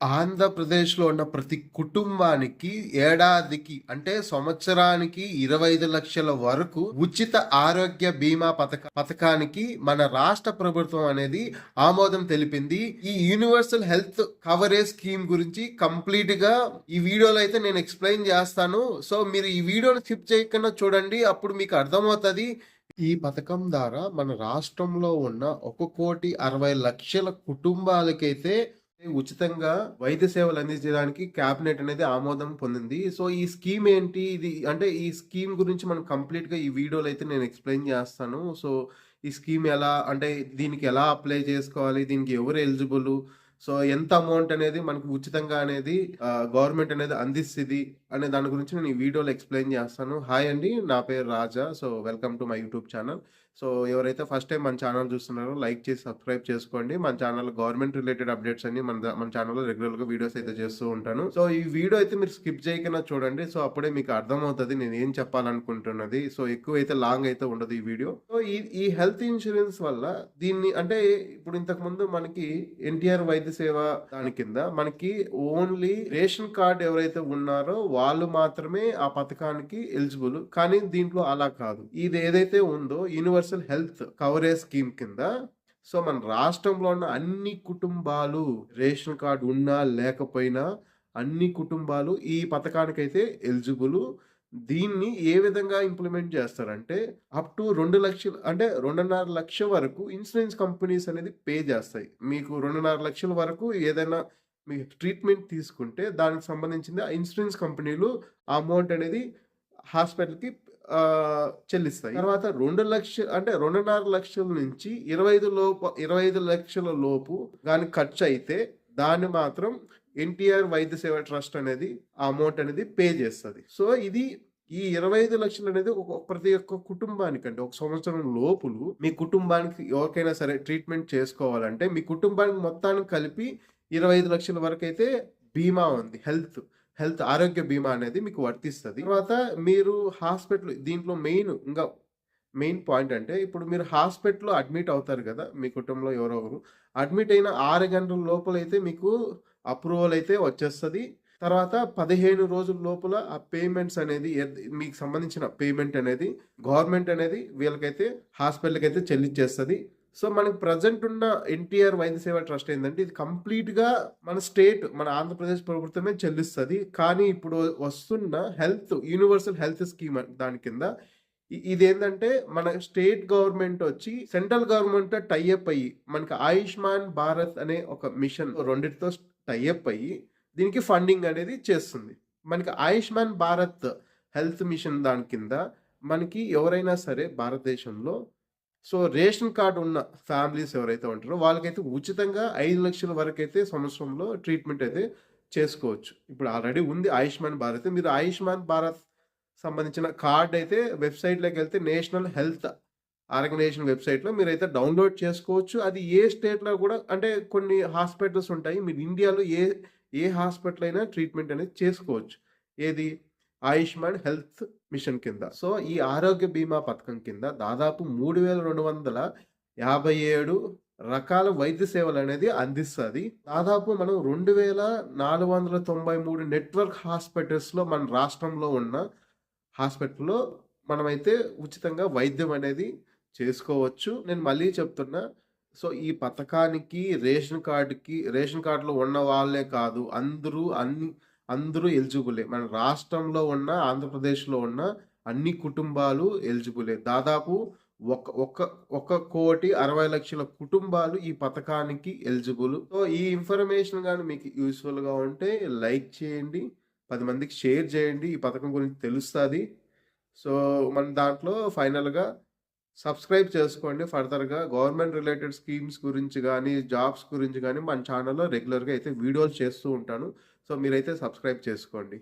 ఆంధ్రప్రదేశ్‌లో ఉన్న ప్రతి కుటుంబానికి ఏడాదికి అంటే సంవత్సరానికి ఇరవై ఐదు లక్షల వరకు ఉచిత ఆరోగ్య బీమా పథక పథకానికి మన రాష్ట్ర ప్రభుత్వం అనేది ఆమోదం తెలిపింది. ఈ యూనివర్సల్ హెల్త్ కవరేజ్ స్కీమ్ గురించి కంప్లీట్‌గా ఈ వీడియోలో అయితే నేను ఎక్స్‌ప్లెయిన్ చేస్తాను. సో, మీరు ఈ వీడియోని స్కిప్ చేయకుండా చూడండి. అప్పుడు మీకు అర్థమవుతుంది ఈ పథకం ద్వారా మన రాష్ట్రంలో ఉన్న ఒక కోటి అరవై లక్షల కుటుంబాలకైతే ఉచితంగా వైద్య సేవలు అందించడానికి క్యాబినెట్ అనేది ఆమోదం పొందింది. సో, ఈ స్కీమ్ ఏంటి? ఇది అంటే ఈ స్కీమ్ గురించి మనం కంప్లీట్‌గా ఈ వీడియోలో అయితే నేను ఎక్స్‌ప్లెయిన్ చేస్తాను. సో, ఈ స్కీమ్ ఎలా అంటే దీనికి ఎలా అప్లై చేసుకోవాలి? దీనికి ఎవరు ఎలిజిబుల్? సో, ఎంత అమౌంట్ అనేది మనకు ఉచితంగా అనేది గవర్నమెంట్ అనేది అందిస్తుంది అనే దాని గురించి నేను ఈ వీడియోలో ఎక్స్‌ప్లెయిన్ చేస్తాను. హాయ్ అండి. నా పేరు Raja. So, welcome to my YouTube channel. So, ఎవరైతే ఫస్ట్ టైం మన ఛానల్ చూస్తున్నారో లైక్ చేసి సబ్స్క్రైబ్ చేసుకోండి. మన ఛానల్ గవర్నమెంట్ రిలేటెడ్ అప్డేట్స్ అన్ని మన మన ఛానల్‌లో రెగ్యులర్‌గా వీడియోస్ అయితే చేస్తూ ఉంటాను. సో, ఈ వీడియో అయితే మీరు స్కిప్ చేయకుండా చూడండి. సో, అప్పుడే మీకు అర్థమవుతుంది నేను ఏం చెప్పాలనుకుంటున్నది. సో, ఎక్కువ అయితే లాంగ్ అయితే ఉండదు ఈ వీడియో. సో, ఈ ఈ హెల్త్ ఇన్సూరెన్స్ వల్ల దీన్ని అంటే ఇప్పుడు ఇంతకుముందు మనకి ఎన్టీఆర్ వైద్య సేవ దాని కింద మనకి ఓన్లీ రేషన్ కార్డ్ ఎవరైతే ఉన్నారో వాళ్ళు మాత్రమే ఆ పథకానికి ఎలిజిబుల్. కానీ దీంట్లో అలా కాదు. ఇది ఏదైతే ఉందో యూనివర్సల్ హెల్త్ కవరేజ్ స్కీమ్ కింద సో, మన రాష్ట్రంలో ఉన్న అన్ని కుటుంబాలు రేషన్ కార్డు ఉన్నా లేకపోయినా అన్ని కుటుంబాలు ఈ పథకానికైతే ఎలిజిబుల్. దీన్ని ఏ విధంగా ఇంప్లిమెంట్ చేస్తారంటే అప్ టు రెండు లక్షలు అంటే 2,50,000 వరకు ఇన్సూరెన్స్ కంపెనీస్ అనేది పే చేస్తాయి. మీకు 2,50,000 వరకు ఏదైనా మీకు ట్రీట్మెంట్ తీసుకుంటే దానికి సంబంధించింది ఆ ఇన్సూరెన్స్ కంపెనీలు ఆ అమౌంట్ అనేది హాస్పిటల్‌కి చెల్లిస్తాయి. తర్వాత రెండు లక్ష అంటే 2,50,000 నుంచి 25 లోపు 25,00,000 లోపు దాన్ని ఖర్చు అయితే దాన్ని మాత్రం ఎన్టీఆర్ వైద్య సేవ ట్రస్ట్ అనేది ఆ అమౌంట్ అనేది పే చేస్తుంది సో, ఇది ఈ ఇరవై ఐదు లక్షలు అనేది ఒక ప్రతి ఒక్క కుటుంబానికి అంటే ఒక సంవత్సరం లోపులు మీ కుటుంబానికి ఎవరికైనా సరే ట్రీట్మెంట్ చేసుకోవాలంటే మీ కుటుంబానికి మొత్తానికి కలిపి ఇరవై ఐదు లక్షల వరకైతే బీమా ఉంది. హెల్త్ హెల్త్ ఆరోగ్య బీమా అనేది మీకు వర్తిస్తుంది తర్వాత మీరు హాస్పిటల్ దీంట్లో మెయిన్ ఇంకా మెయిన్ పాయింట్ అంటే ఇప్పుడు మీరు హాస్పిటల్‌లో అడ్మిట్ అవుతారు కదా మీ కుటుంబంలో ఎవరో ఒకరు. అడ్మిట్ అయిన ఆరు గంటల లోపల అయితే మీకు అప్రూవల్ అయితే వచ్చేస్తుంది. తర్వాత 15 రోజుల లోపల ఆ పేమెంట్స్ అనేది మీకు సంబంధించిన పేమెంట్ అనేది గవర్నమెంట్ అనేది వీళ్ళకైతే హాస్పిటల్కి అయితే చెల్లించేస్తుంది సో, మనకి ప్రజెంట్ ఉన్న ఎన్టీఆర్ వైద్య సేవ ట్రస్ట్ ఏంటంటే ఇది కంప్లీట్‌గా మన స్టేట్ మన ఆంధ్రప్రదేశ్ ప్రభుత్వమే చెల్లిస్తుంది. కానీ ఇప్పుడు వస్తున్న హెల్త్ యూనివర్సల్ హెల్త్ స్కీమ్ దాని కింద ఇదేంటంటే మన స్టేట్ గవర్నమెంట్ వచ్చి సెంట్రల్ గవర్నమెంట్ టైఅప్ అయ్యి మనకి ఆయుష్మాన్ భారత్ అనే ఒక మిషన్ రెండిటితో టైఅప్ అయ్యి దీనికి ఫండింగ్ అనేది చేస్తుంది. మనకి ఆయుష్మాన్ భారత్ హెల్త్ మిషన్ దాని కింద మనకి ఎవరైనా సరే భారతదేశంలో సో, రేషన్ కార్డు ఉన్న ఫ్యామిలీస్ ఎవరైతే ఉంటారో వాళ్ళకైతే ఉచితంగా ఐదు లక్షల వరకు అయితే సంవత్సరంలో ట్రీట్మెంట్ అయితే చేసుకోవచ్చు. ఇప్పుడు ఆల్రెడీ ఉంది ఆయుష్మాన్ భారత్. మీరు ఆయుష్మాన్ భారత్ సంబంధించిన కార్డ్ అయితే వెబ్సైట్లోకి వెళ్తే నేషనల్ హెల్త్ ఆర్గనైజేషన్ వెబ్‌సైట్‌లో మీరైతే డౌన్‌లోడ్ చేసుకోవచ్చు. అది ఏ స్టేట్‌లో కూడా అంటే కొన్ని హాస్పిటల్స్ ఉంటాయి. మీరు ఇండియాలో ఏ ఏ హాస్పిటల్ అయినా ట్రీట్మెంట్ అనేది చేసుకోవచ్చు. ఏది ఆయుష్మాన్ హెల్త్ మిషన్ కింద. సో, ఈ ఆరోగ్య బీమా పథకం కింద దాదాపు 3,257 రకాల వైద్య సేవలు అనేది అందిస్తుంది దాదాపు మనం 2,493 నెట్వర్క్ హాస్పిటల్స్‌లో మన రాష్ట్రంలో ఉన్న హాస్పిటల్‌లో మనమైతే ఉచితంగా వైద్యం అనేది చేసుకోవచ్చు. నేను మళ్ళీ చెప్తున్నా. సో, ఈ పథకానికి రేషన్ కార్డుకి రేషన్ కార్డులో ఉన్న వాళ్ళే కాదు. అందరూ అన్ని అందరూ ఎలిజిబులే. మన రాష్ట్రంలో ఉన్న ఆంధ్రప్రదేశ్‌లో ఉన్న అన్ని కుటుంబాలు ఎలిజిబులే. దాదాపు ఒక ఒక ఒక కోటి అరవై లక్షల కుటుంబాలు ఈ పథకానికి ఎలిజిబుల్. సో, ఈ ఇన్ఫర్మేషన్ కానీ మీకు యూస్ఫుల్గా ఉంటే లైక్ చేయండి. పది మందికి షేర్ చేయండి. ఈ పథకం గురించి తెలుస్తుంది సో, మన దాంట్లో ఫైనల్‌గా సబ్స్క్రైబ్ చేసుకోండి. ఫర్దర్‌గా గవర్నమెంట్ రిలేటెడ్ స్కీమ్స్ గురించి కానీ జాబ్స్ గురించి కానీ మన ఛానల్‌లో రెగ్యులర్‌గా అయితే వీడియోలు చేస్తూ ఉంటాను. సో, మీరైతే సబ్స్క్రైబ్ చేసుకోండి.